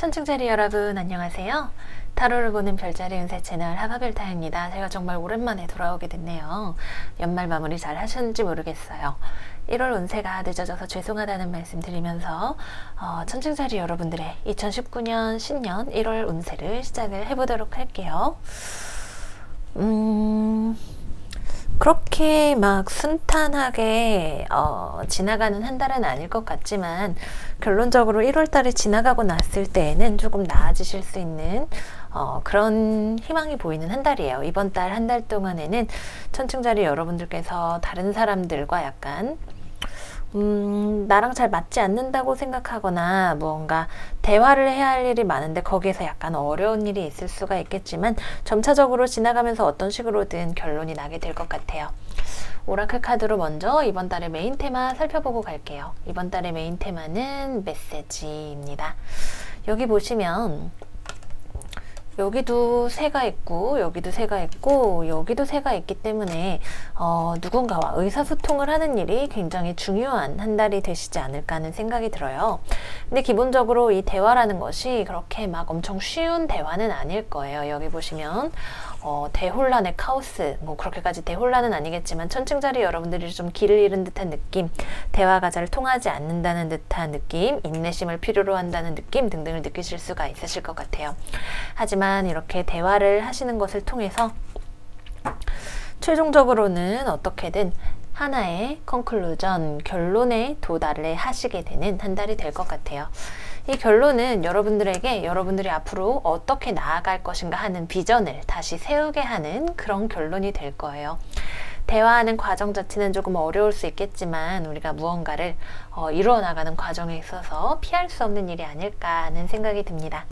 천층자리 여러분 안녕하세요. 타로를 보는 별자리 운세 채널 하바별타입니다. 제가 정말 오랜만에 돌아오게 됐네요. 연말 마무리 잘 하셨는지 모르겠어요. 1월 운세가 늦어져서 죄송하다는 말씀 드리면서 어, 천층자리 여러분들의 2019년 신년 1월 운세를 시작을 해보도록 할게요. 음... 그렇게 막 순탄하게 어, 지나가는 한 달은 아닐 것 같지만 결론적으로 1월달이 지나가고 났을 때에는 조금 나아지실 수 있는 어, 그런 희망이 보이는 한 달이에요. 이번 달 한 달 동안에는 천층자리 여러분들께서 다른 사람들과 약간 음, 나랑 잘 맞지 않는다고 생각하거나 무언가 대화를 해야 할 일이 많은데 거기에서 약간 어려운 일이 있을 수가 있겠지만 점차적으로 지나가면서 어떤 식으로든 결론이 나게 될 것 같아요. 오라클 카드로 먼저 이번 달의 메인 테마 살펴보고 갈게요. 이번 달의 메인 테마는 메시지입니다. 여기 보시면 여기도 새가 있고 여기도 새가 있고 여기도 새가 있기 때문에 어, 누군가와 의사소통을 하는 일이 굉장히 중요한 한 달이 되시지 않을까 하는 생각이 들어요. 근데 기본적으로 이 대화라는 것이 그렇게 막 엄청 쉬운 대화는 아닐 거예요. 여기 보시면 어, 대혼란의 카오스 뭐 그렇게까지 대혼란은 아니겠지만 천층자리 여러분들이 좀 길을 잃은 듯한 느낌 대화가 잘 통하지 않는다는 듯한 느낌 인내심을 필요로 한다는 느낌 등등을 느끼실 수가 있으실 것 같아요 하지만 이렇게 대화를 하시는 것을 통해서 최종적으로는 어떻게든 하나의 컨클루전, 결론에 도달을 하시게 되는 한 달이 될 것 같아요. 이 결론은 여러분들에게 여러분들이 앞으로 어떻게 나아갈 것인가 하는 비전을 다시 세우게 하는 그런 결론이 될 거예요. 대화하는 과정 자체는 조금 어려울 수 있겠지만 우리가 무언가를 어, 이루어 나가는 과정에 있어서 피할 수 없는 일이 아닐까 하는 생각이 듭니다.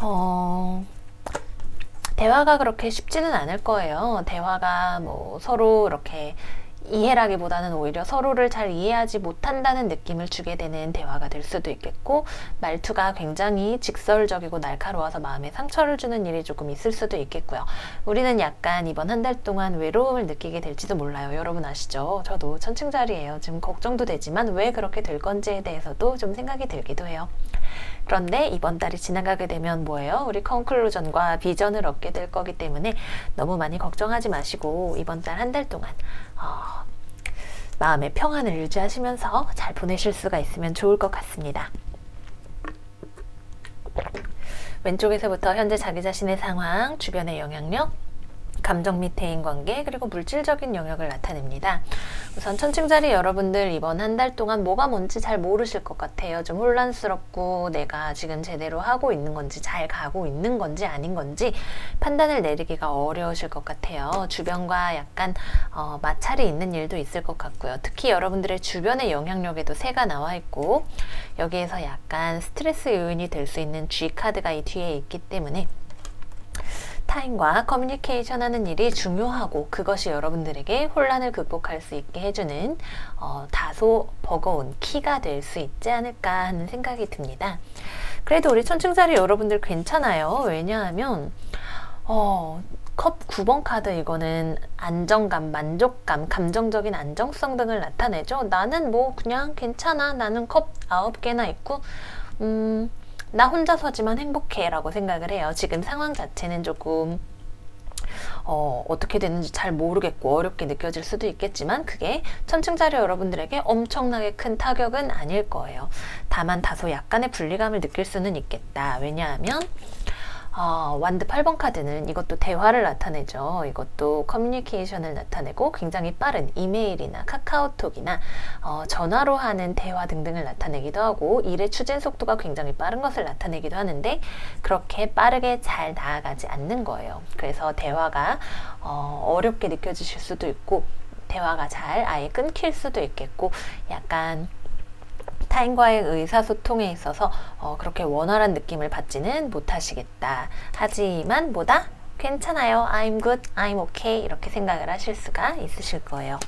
어, 대화가 그렇게 쉽지는 않을 거예요. 대화가 뭐 서로 이렇게 이해라기보다는 오히려 서로를 잘 이해하지 못한다는 느낌을 주게 되는 대화가 될 수도 있겠고 말투가 굉장히 직설적이고 날카로워서 마음에 상처를 주는 일이 조금 있을 수도 있겠고요. 우리는 약간 이번 한 달 동안 외로움을 느끼게 될지도 몰라요. 여러분 아시죠? 저도 천층자리예요. 지금 걱정도 되지만 왜 그렇게 될 건지에 대해서도 좀 생각이 들기도 해요. 그런데 이번 달이 지나가게 되면 뭐예요? 우리 컨클루전과 비전을 얻게 될 거기 때문에 너무 많이 걱정하지 마시고 이번 달 한 달 동안 어, 마음의 평안을 유지하시면서 잘 보내실 수가 있으면 좋을 것 같습니다. 왼쪽에서부터 현재 자기 자신의 상황, 주변의 영향력, 감정 및 대인 관계 그리고 물질적인 영역을 나타냅니다. 우선 천층자리 여러분들 이번 한 달 동안 뭐가 뭔지 잘 모르실 것 같아요. 좀 혼란스럽고 내가 지금 제대로 하고 있는 건지 잘 가고 있는 건지 아닌 건지 판단을 내리기가 어려우실 것 같아요. 주변과 약간 어, 마찰이 있는 일도 있을 것 같고요. 특히 여러분들의 주변의 영향력에도 새가 나와 있고 여기에서 약간 스트레스 요인이 될 수 있는 G카드가 이 뒤에 있기 때문에 타인과 커뮤니케이션 하는 일이 중요하고 그것이 여러분들에게 혼란을 극복할 수 있게 해주는 어, 다소 버거운 키가 될 수 있지 않을까 하는 생각이 듭니다. 그래도 우리 천층자리 여러분들 괜찮아요. 왜냐하면 어, 컵 9번 카드 이거는 안정감, 만족감, 감정적인 안정성 등을 나타내죠. 나는 뭐 그냥 괜찮아. 나는 컵 9개나 있고 음, 나 혼자서지만 행복해 라고 생각을 해요. 지금 상황 자체는 조금 어, 어떻게 되는지 잘 모르겠고 어렵게 느껴질 수도 있겠지만 그게 천층자리 여러분들에게 엄청나게 큰 타격은 아닐 거예요. 다만 다소 약간의 분리감을 느낄 수는 있겠다. 왜냐하면 어, 완드 8번 카드는 이것도 대화를 나타내죠. 이것도 커뮤니케이션을 나타내고 굉장히 빠른 이메일이나 카카오톡이나 어, 전화로 하는 대화 등등을 나타내기도 하고 일의 추진 속도가 굉장히 빠른 것을 나타내기도 하는데 그렇게 빠르게 잘 나아가지 않는 거예요. 그래서 대화가 어, 어렵게 느껴지실 수도 있고 대화가 잘 아예 끊길 수도 있겠고 약간 타인과의 의사소통에 있어서 어, 그렇게 원활한 느낌을 받지는 못하시겠다. 하지만 뭐다? 괜찮아요. I'm good, I'm okay 이렇게 생각을 하실 수가 있으실 거예요.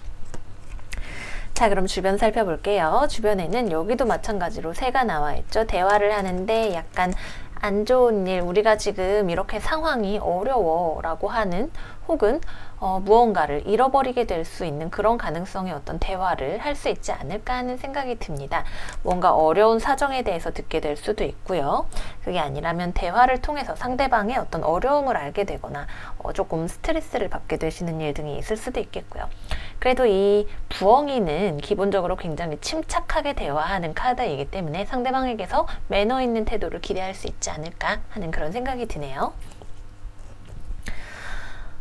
자 그럼 주변 살펴볼게요. 주변에는 여기도 마찬가지로 새가 나와 있죠. 대화를 하는데 약간 안 좋은 일, 우리가 지금 이렇게 상황이 어려워 라고 하는 혹은 어, 무언가를 잃어버리게 될 수 있는 그런 가능성의 어떤 대화를 할 수 있지 않을까 하는 생각이 듭니다. 뭔가 어려운 사정에 대해서 듣게 될 수도 있고요. 그게 아니라면 대화를 통해서 상대방의 어떤 어려움을 알게 되거나 어, 조금 스트레스를 받게 되시는 일 등이 있을 수도 있겠고요. 그래도 이 부엉이는 기본적으로 굉장히 침착하게 대화하는 카드이기 때문에 상대방에게서 매너 있는 태도를 기대할 수 있지 않을까 하는 그런 생각이 드네요.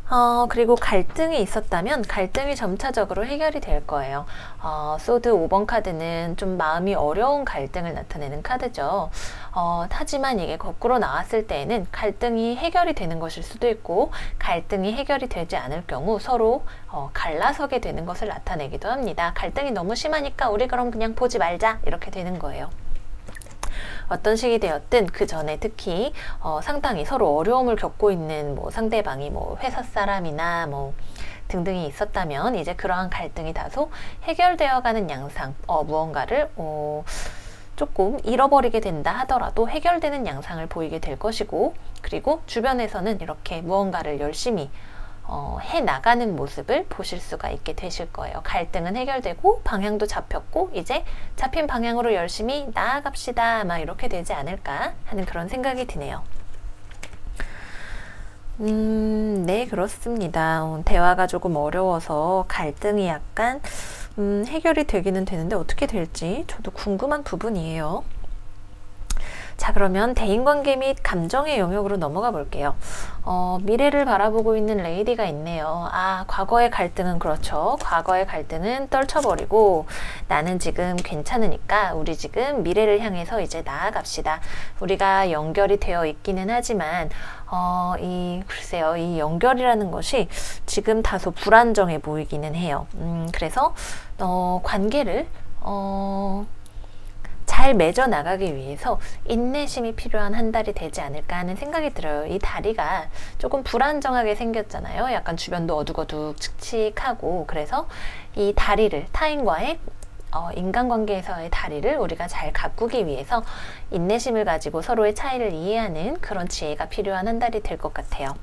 어, 그리고 갈등이 있었다면 갈등이 점차적으로 해결이 될 거예요. 어, 소드 5번 카드는 좀 마음이 어려운 갈등을 나타내는 카드죠. 어, 하지만 이게 거꾸로 나왔을 때에는 갈등이 해결이 되는 것일 수도 있고 갈등이 해결이 되지 않을 경우 서로 어, 갈라서게 되는 것을 나타내기도 합니다. 갈등이 너무 심하니까 우리 그럼 그냥 보지 말자 이렇게 되는 거예요. 어떤 식이 되었든 그 전에 특히 어, 상당히 서로 어려움을 겪고 있는 뭐 상대방이 뭐 회사 사람이나 뭐 등등이 있었다면 이제 그러한 갈등이 다소 해결되어 가는 양상 어, 무언가를 어, 조금 잃어버리게 된다 하더라도 해결되는 양상을 보이게 될 것이고 그리고 주변에서는 이렇게 무언가를 열심히 어, 해 나가는 모습을 보실 수가 있게 되실 거예요. 갈등은 해결되고 방향도 잡혔고 이제 잡힌 방향으로 열심히 나아갑시다. 막 이렇게 되지 않을까 하는 그런 생각이 드네요. 음, 네, 그렇습니다. 어, 대화가 조금 어려워서 갈등이 약간 음, 해결이 되기는 되는데 어떻게 될지 저도 궁금한 부분이에요. 자 그러면 대인관계 및 감정의 영역으로 넘어가 볼게요. 어, 미래를 바라보고 있는 레이디가 있네요. 아 과거의 갈등은 그렇죠. 과거의 갈등은 떨쳐버리고 나는 지금 괜찮으니까 우리 지금 미래를 향해서 이제 나아갑시다. 우리가 연결이 되어 있기는 하지만 어, 이 글쎄요 이 연결이라는 것이 지금 다소 불안정해 보이기는 해요. 음, 그래서 어, 관계를 어, 잘 맺어 나가기 위해서 인내심이 필요한 한 달이 되지 않을까 하는 생각이 들어요. 이 다리가 조금 불안정하게 생겼잖아요. 약간 주변도 어둑어둑 칙칙하고 그래서 이 다리를 타인과의 어, 인간관계에서의 다리를 우리가 잘 가꾸기 위해서 인내심을 가지고 서로의 차이를 이해하는 그런 지혜가 필요한 한 달이 될 것 같아요.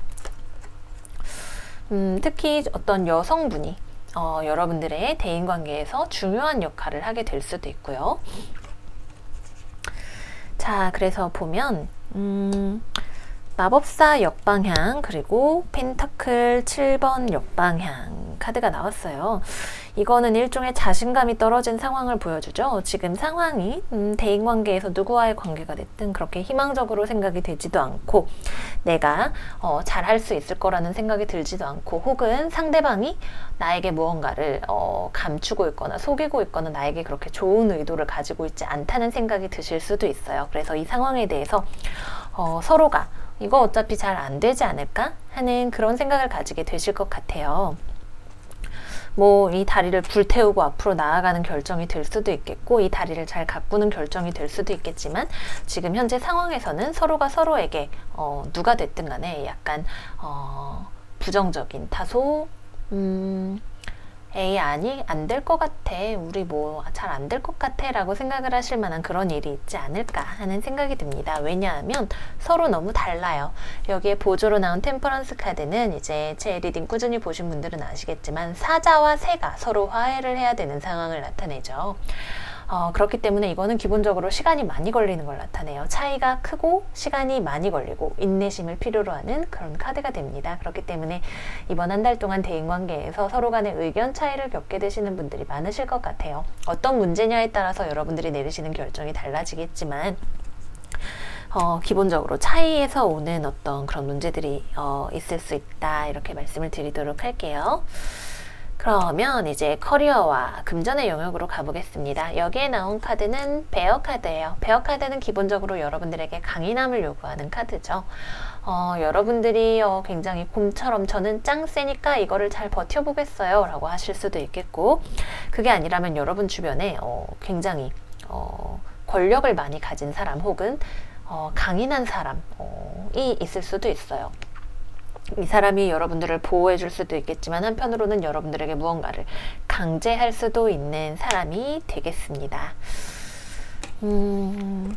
음, 특히 어떤 여성분이 어, 여러분들의 대인관계에서 중요한 역할을 하게 될 수도 있고요. 자, 그래서 보면 음, 마법사 역방향 그리고 펜타클 7번 역방향 카드가 나왔어요. 이거는 일종의 자신감이 떨어진 상황을 보여주죠. 지금 상황이 음, 대인 관계에서 누구와의 관계가 됐든 그렇게 희망적으로 생각이 되지도 않고 내가 어, 잘할 수 있을 거라는 생각이 들지도 않고 혹은 상대방이 나에게 무언가를 어, 감추고 있거나 속이고 있거나 나에게 그렇게 좋은 의도를 가지고 있지 않다는 생각이 드실 수도 있어요. 그래서 이 상황에 대해서 어, 서로가 이거 어차피 잘 안 되지 않을까 하는 그런 생각을 가지게 되실 것 같아요. 뭐 이 다리를 불태우고 앞으로 나아가는 결정이 될 수도 있겠고 이 다리를 잘 가꾸는 결정이 될 수도 있겠지만 지금 현재 상황에서는 서로가 서로에게 어, 누가 됐든 간에 약간 어, 부정적인 다소 음, 에이 아니 안 될 것 같아. 우리 뭐 잘 안 될 것 같아 라고 생각을 하실 만한 그런 일이 있지 않을까 하는 생각이 듭니다. 왜냐하면 서로 너무 달라요. 여기에 보조로 나온 템퍼런스 카드는 이제 제 리딩 꾸준히 보신 분들은 아시겠지만 사자와 새가 서로 화해를 해야 되는 상황을 나타내죠 어, 그렇기 때문에 이거는 기본적으로 시간이 많이 걸리는 걸 나타내요. 차이가 크고 시간이 많이 걸리고 인내심을 필요로 하는 그런 카드가 됩니다. 그렇기 때문에 이번 한 달 동안 대인관계에서 서로 간의 의견 차이를 겪게 되시는 분들이 많으실 것 같아요. 어떤 문제냐에 따라서 여러분들이 내리시는 결정이 달라지겠지만 어, 기본적으로 차이에서 오는 어떤 그런 문제들이 어, 있을 수 있다 이렇게 말씀을 드리도록 할게요. 그러면 이제 커리어와 금전의 영역으로 가보겠습니다. 여기에 나온 카드는 베어 카드예요. 베어 카드는 기본적으로 여러분들에게 강인함을 요구하는 카드죠. 어, 여러분들이 어, 굉장히 곰처럼 저는 짱 세니까 이거를 잘 버텨보겠어요 라고 하실 수도 있겠고 그게 아니라면 여러분 주변에 어, 굉장히 어, 권력을 많이 가진 사람 혹은 어, 강인한 사람이 있을 수도 있어요. 이 사람이 여러분들을 보호해 줄 수도 있겠지만 한편으로는 여러분들에게 무언가를 강제할 수도 있는 사람이 되겠습니다. 음,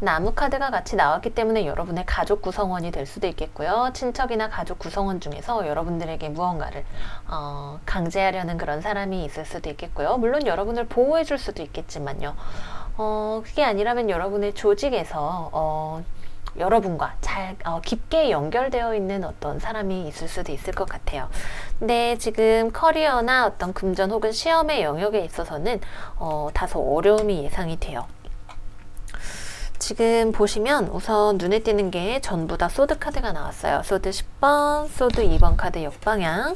나무 카드가 같이 나왔기 때문에 여러분의 가족 구성원이 될 수도 있겠고요. 친척이나 가족 구성원 중에서 여러분들에게 무언가를 어, 강제하려는 그런 사람이 있을 수도 있겠고요. 물론 여러분을 보호해 줄 수도 있겠지만요. 어, 그게 아니라면 여러분의 조직에서 어, 여러분과 잘 어, 깊게 연결되어 있는 어떤 사람이 있을 수도 있을 것 같아요. 근데 지금 커리어나 어떤 금전 혹은 시험의 영역에 있어서는 어, 다소 어려움이 예상이 돼요. 지금 보시면 우선 눈에 띄는 게 전부 다 소드 카드가 나왔어요. 소드 10번, 소드 2번 카드 역방향,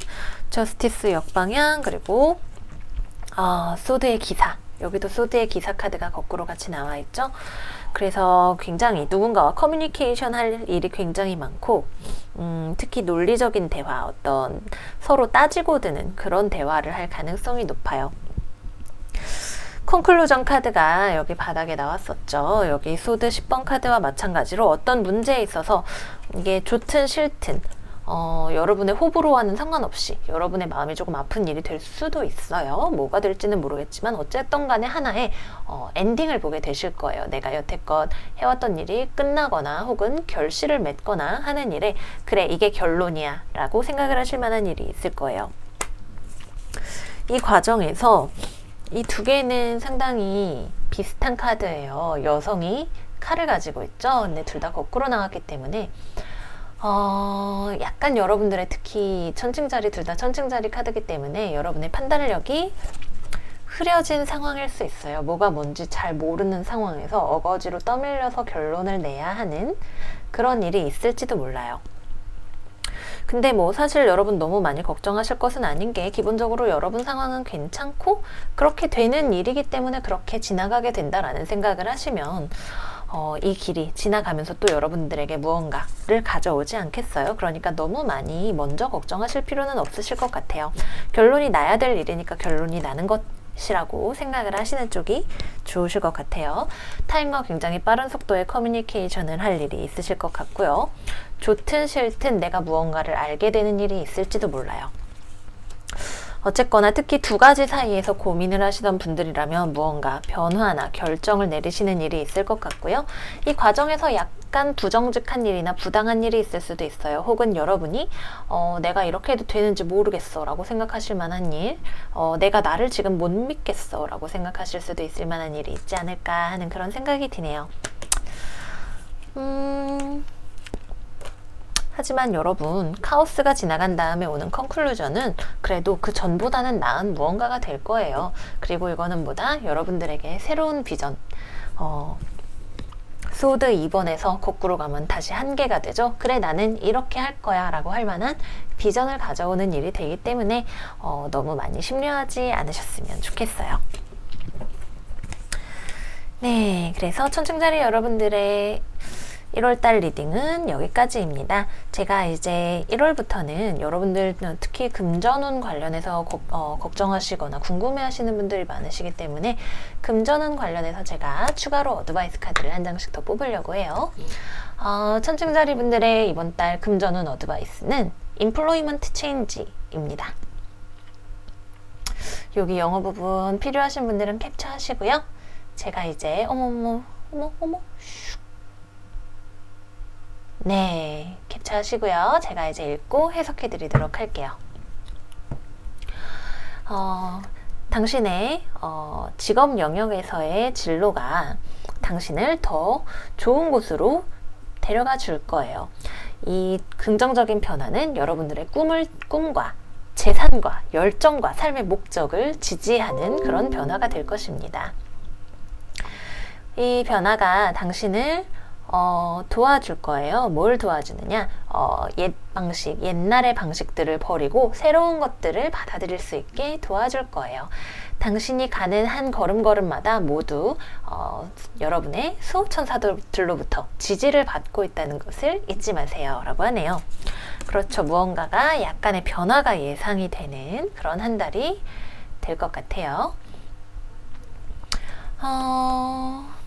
저스티스 역방향, 그리고 어, 소드의 기사. 여기도 소드의 기사 카드가 거꾸로 같이 나와 있죠. 그래서 굉장히 누군가와 커뮤니케이션 할 일이 굉장히 많고 음, 특히 논리적인 대화, 어떤 서로 따지고 드는 그런 대화를 할 가능성이 높아요. 콘클루전 카드가 여기 바닥에 나왔었죠. 여기 소드 10번 카드와 마찬가지로 어떤 문제에 있어서 이게 좋든 싫든 어, 여러분의 호불호와는 상관없이 여러분의 마음이 조금 아픈 일이 될 수도 있어요. 뭐가 될지는 모르겠지만 어쨌든 간에 하나의 어, 엔딩을 보게 되실 거예요. 내가 여태껏 해왔던 일이 끝나거나 혹은 결실을 맺거나 하는 일에 그래 이게 결론이야 라고 생각을 하실 만한 일이 있을 거예요. 이 과정에서 이 두 개는 상당히 비슷한 카드예요. 여성이 칼을 가지고 있죠. 근데 둘 다 거꾸로 나왔기 때문에 어, 약간 여러분들의 특히 천칭자리 둘 다 천칭자리 카드기 때문에 여러분의 판단력이 흐려진 상황일 수 있어요. 뭐가 뭔지 잘 모르는 상황에서 어거지로 떠밀려서 결론을 내야 하는 그런 일이 있을지도 몰라요. 근데 뭐 사실 여러분 너무 많이 걱정하실 것은 아닌 게 기본적으로 여러분 상황은 괜찮고 그렇게 되는 일이기 때문에 그렇게 지나가게 된다라는 생각을 하시면 어, 이 길이 지나가면서 또 여러분들에게 무언가를 가져오지 않겠어요? 그러니까 너무 많이 먼저 걱정하실 필요는 없으실 것 같아요. 결론이 나야 될 일이니까 결론이 나는 것 시라고 생각을 하시는 쪽이 좋으실 것 같아요. 타임과 굉장히 빠른 속도의 커뮤니케이션을 할 일이 있으실 것 같고요. 좋든 싫든 내가 무언가를 알게 되는 일이 있을지도 몰라요. 어쨌거나 특히 두 가지 사이에서 고민을 하시던 분들이라면 무언가 변화나 결정을 내리시는 일이 있을 것 같고요. 이 과정에서 약간 부정직한 일이나 부당한 일이 있을 수도 있어요. 혹은 여러분이 어, 내가 이렇게 해도 되는지 모르겠어 라고 생각하실 만한 일 어, 내가 나를 지금 못 믿겠어 라고 생각하실 수도 있을 만한 일이 있지 않을까 하는 그런 생각이 드네요. 음... 하지만 여러분 카오스가 지나간 다음에 오는 컨클루전은 그래도 그 전보다는 나은 무언가가 될 거예요. 그리고 이거는 뭐다? 여러분들에게 새로운 비전 어, 소드 2번에서 거꾸로 가면 다시 한계가 되죠. 그래 나는 이렇게 할 거야 라고 할 만한 비전을 가져오는 일이 되기 때문에 어, 너무 많이 심려하지 않으셨으면 좋겠어요. 네, 그래서 천층자리 여러분들의 1월달 리딩은 여기까지입니다. 제가 이제 1월부터는 여러분들 특히 금전운 관련해서 거, 어, 걱정하시거나 궁금해하시는 분들이 많으시기 때문에 금전운 관련해서 제가 추가로 어드바이스 카드를 한 장씩 더 뽑으려고 해요. 어, 천층자리 분들의 이번 달 금전운 어드바이스는 인플로이먼트 체인지입니다. 여기 영어 부분 필요하신 분들은 캡처하시고요. 제가 이제 어머머 어머 어머 슉 네, 캡처하시고요. 제가 이제 읽고 해석해 드리도록 할게요. 어, 당신의 어, 직업 영역에서의 진로가 당신을 더 좋은 곳으로 데려가 줄 거예요. 이 긍정적인 변화는 여러분들의 꿈을, 꿈과 재산과 열정과 삶의 목적을 지지하는 그런 변화가 될 것입니다. 이 변화가 당신을 어, 도와줄 거예요. 뭘 도와주느냐? 어, 옛 방식, 옛날의 방식들을 버리고 새로운 것들을 받아들일 수 있게 도와줄 거예요. 당신이 가는 한 걸음걸음마다 모두 어, 여러분의 수호천사들로부터 지지를 받고 있다는 것을 잊지 마세요. 라고 하네요. 그렇죠. 무언가가 약간의 변화가 예상이 되는 그런 한 달이 될 것 같아요. 어...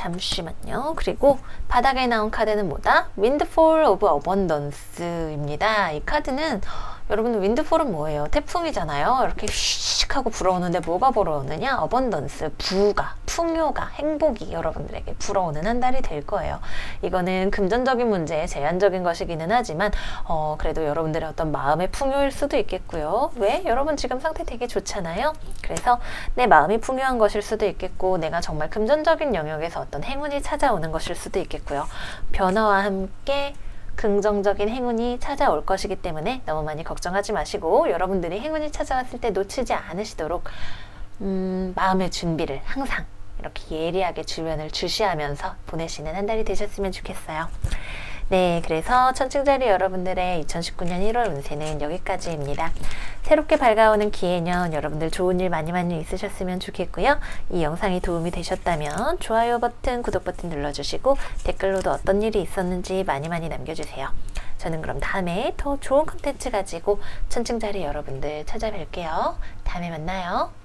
잠시만요. 그리고 바닥에 나온 카드는 뭐다? Windfall of Abundance입니다. 이 카드는 여러분 윈드폴은 뭐예요? 태풍이잖아요. 이렇게 슉 씩씩하고 불어오는데 뭐가 불어오느냐? 어번던스, 부가, 풍요가, 행복이 여러분들에게 불어오는 한 달이 될 거예요. 이거는 금전적인 문제에 제한적인 것이기는 하지만 어, 그래도 여러분들의 어떤 마음의 풍요일 수도 있겠고요. 왜? 여러분 지금 상태 되게 좋잖아요. 그래서 내 마음이 풍요한 것일 수도 있겠고 내가 정말 금전적인 영역에서 어떤 행운이 찾아오는 것일 수도 있겠고요. 변화와 함께 긍정적인 행운이 찾아올 것이기 때문에 너무 많이 걱정하지 마시고 여러분들이 행운이 찾아왔을 때 놓치지 않으시도록 음, 마음의 준비를 항상 이렇게 예리하게 주변을 주시하면서 보내시는 한 달이 되셨으면 좋겠어요. 네, 그래서 천칭자리 여러분들의 2019년 1월 운세는 여기까지입니다. 새롭게 밝아오는 기해년 여러분들 좋은 일 많이 많이 있으셨으면 좋겠고요. 이 영상이 도움이 되셨다면 좋아요 버튼, 구독 버튼 눌러주시고 댓글로도 어떤 일이 있었는지 많이 많이 남겨주세요. 저는 그럼 다음에 더 좋은 컨텐츠 가지고 천칭자리 여러분들 찾아뵐게요. 다음에 만나요.